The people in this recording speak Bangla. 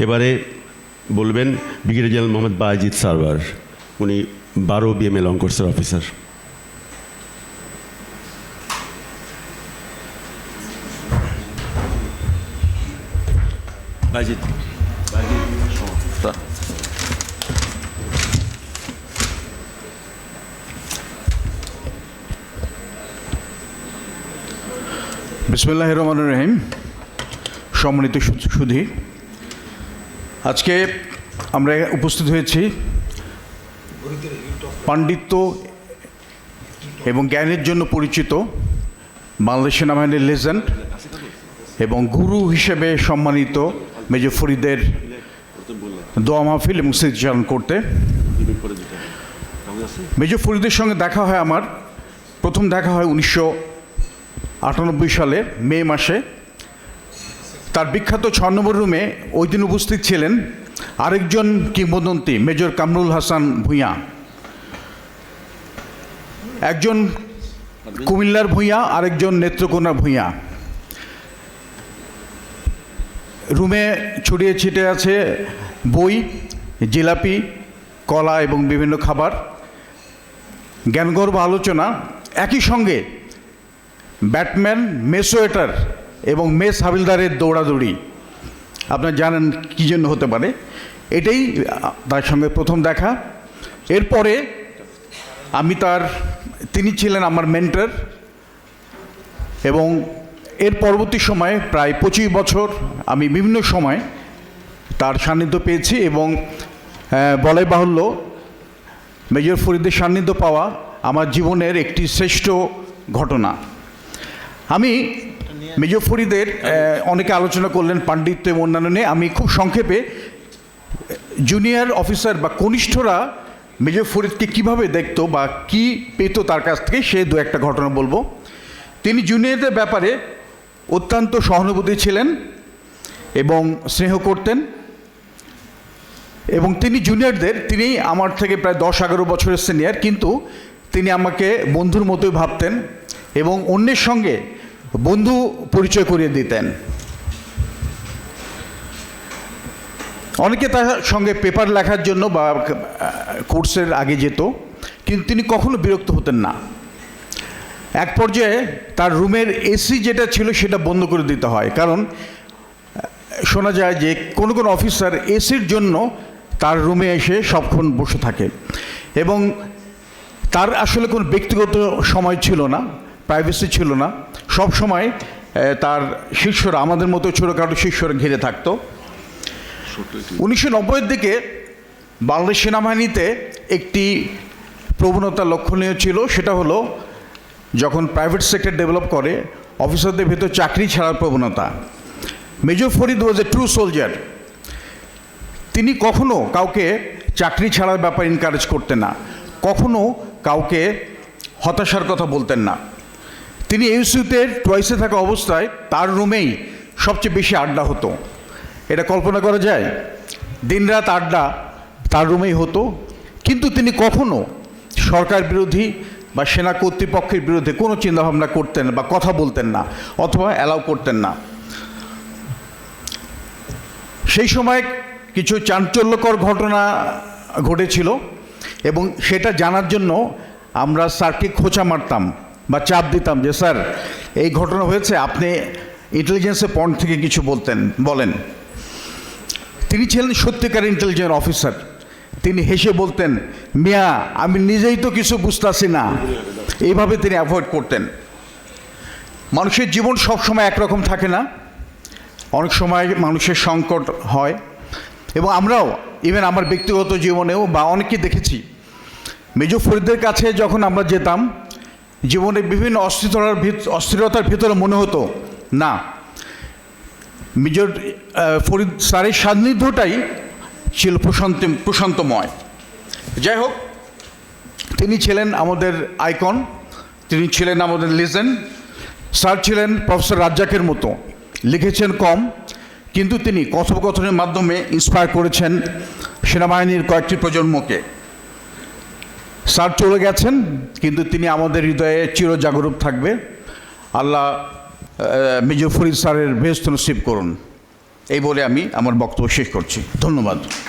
এবারে বলবেন ব্রিগেডিয়ার জেনারেল মোহাম্মদ বাজিদ সারওয়ার উনি বারো বিএমএল অঙ্কর্সের অফিসার বাজিদ বিসমুল্লাহ রহমান রহিম সম্মানিত সুধী আজকে আমরা উপস্থিত হয়েছি পাণ্ডিত্য এবং জ্ঞানের জন্য পরিচিত বাংলাদেশ সেনাবাহিনীর লেজেন্ড এবং গুরু হিসেবে সম্মানিত মেজর ফরিদের দোয়া মাহফিল এবং স্মৃতিচারণ করতে। মেজর ফরিদের সঙ্গে দেখা হয় আমার। প্রথম দেখা হয় উনিশশো আটানব্বই সালের মে মাসে। তার বিখ্যাত ছ নম্বর রুমে ওই দিন উপস্থিত ছিলেন আরেকজন কিংবদন্তি, মেজর কামরুল হাসান ভূঁইয়া। একজন কুমিল্লার ভূঁইয়া, আরেকজন নেত্রকোনা ভূঁইয়া। রুমে ছড়িয়ে ছিটে আছে বই, জিলাপি, কলা এবং বিভিন্ন খাবার। জ্ঞানগর্ভ আলোচনা। একই সঙ্গে ব্যাটম্যান, মেসোয়েটার এবং মেস হাবিলদারের দৌড়াদৌড়ি। আপনার জানেন কী জন্য হতে পারে? এটাই তার সঙ্গে প্রথম দেখা। এরপরে আমি তার, তিনি ছিলেন আমার মেন্টর এবং এর পরবর্তী সময়ে প্রায় পঁচিশ বছর আমি বিভিন্ন সময় তার সান্নিধ্য পেয়েছি এবং বলাই বাহুল্য মেজর ফরিদের সান্নিধ্য পাওয়া আমার জীবনের একটি শ্রেষ্ঠ ঘটনা। আমি মেজর ফরিদের অনেকে আলোচনা করলেন পাণ্ডিত্য এবং অন্যান্য নিয়ে। আমি খুব সংক্ষেপে জুনিয়র অফিসার বা কনিষ্ঠরা মেজর ফরিদকে কীভাবে দেখতো বা কি পেত তার কাছ থেকে সে দু একটা ঘটনা বলব। তিনি জুনিয়রদের ব্যাপারে অত্যন্ত সহানুভূতি ছিলেন এবং স্নেহ করতেন। এবং তিনি জুনিয়রদের তিনি আমার থেকে প্রায় দশ এগারো বছরের সিনিয়র কিন্তু তিনি আমাকে বন্ধুর মতোই ভাবতেন এবং অন্যের সঙ্গে বন্ধু পরিচয় করিয়ে দিতেন। অনেকে তার সঙ্গে পেপার লেখার জন্য বা কোর্সের আগে যেত, কিন্তু তিনি কখনো বিরক্ত হতেন না। এক পর্যায়ে তার রুমের এসি যেটা ছিল সেটা বন্ধ করে দিতে হয়। কারণ শোনা যায় যে কোনো কোনো অফিসার এসির জন্য তার রুমে এসে সবক্ষণ বসে থাকে। এবং তার আসলে কোনো ব্যক্তিগত সময় ছিল না প্রাইভেসি ছিল না। সব সময় তার শিষ্যরা, আমাদের মতো ছোটোখাটো শিষ্যরা ঘিরে থাকতো। উনিশশো নব্বইয়ের দিকে বাংলাদেশ সেনাবাহিনীতে একটি প্রবণতা লক্ষণীয় ছিল, সেটা হলো যখন প্রাইভেট সেক্টর ডেভেলপ করে অফিসারদের ভেতর চাকরি ছাড়ার প্রবণতা। Major Farid was a true soldier তিনি কখনো কাউকে চাকরি ছাড়ার ব্যাপারে এনকারেজ করতেন না। কখনো কাউকে হতাশার কথা বলতেন না। তিনি ইউসিউতে টয়েসে থাকা অবস্থায় তার রুমেই সবচেয়ে বেশি আড্ডা হতো। এটা কল্পনা করা যায়? দিনরাত আড্ডা তার রুমেই হতো। কিন্তু তিনি কখনো সরকার বিরোধী বা সেনা কর্তৃপক্ষের বিরুদ্ধে কোনো চিন্তাভাবনা করতেন বা কথা বলতেন না অথবা অ্যালাউ করতেন না। সেই সময় কিছু চাঞ্চল্যকর ঘটনা ঘটেছিল এবং সেটা জানার জন্য আমরা স্যারকে খোঁচা মারতাম। বা চাপ দিতাম যে, স্যার, এই ঘটনা হয়েছে, আপনি ইন্টেলিজেন্সের পয়েন্ট থেকে কিছু বলতেন, বলেন। তিনি ছিলেন সত্যিকার ইন্টেলিজেন্স অফিসার তিনি হেসে বলতেন, মিয়া, আমি নিজেই তো কিছু বুঝতেছি না। এইভাবে তিনি অ্যাভয়েড করতেন। মানুষের জীবন সবসময় একরকম থাকে না। অনেক সময় মানুষের সংকট হয়। এবং আমরাও ইভেন আমার ব্যক্তিগত জীবনেও বা অনেকে দেখেছি। মেজর ফরিদের কাছে যখন আমরা যেতাম জীবনে বিভিন্ন অস্থিরতার অস্থিরতার ভিতরে মনে হতো, না। মেজর ফরিদ স্যারের সান্নিধ্যটাই ছিল প্রশান্ত, প্রশান্তময়। যাই হোক, তিনি ছিলেন আমাদের আইকন, তিনি ছিলেন আমাদের লিজেন্ড স্যার ছিলেন প্রফেসর রাজ্জাকের মতো। লিখেছেন কম, কিন্তু তিনি কথোপকথনের মাধ্যমে ইন্সপায়ার করেছেন সেনাবাহিনীর কয়েকটি প্রজন্মকে। স্যার চলে গেছেন, কিন্তু তিনি আমাদের হৃদয়ে চিরজাগরূপ থাকবে। আল্লাহ মিজফরিদ স্যারের বেহস্ত নসিব করুন। এই বলে আমি আমার বক্তব্য শেষ করছি। ধন্যবাদ।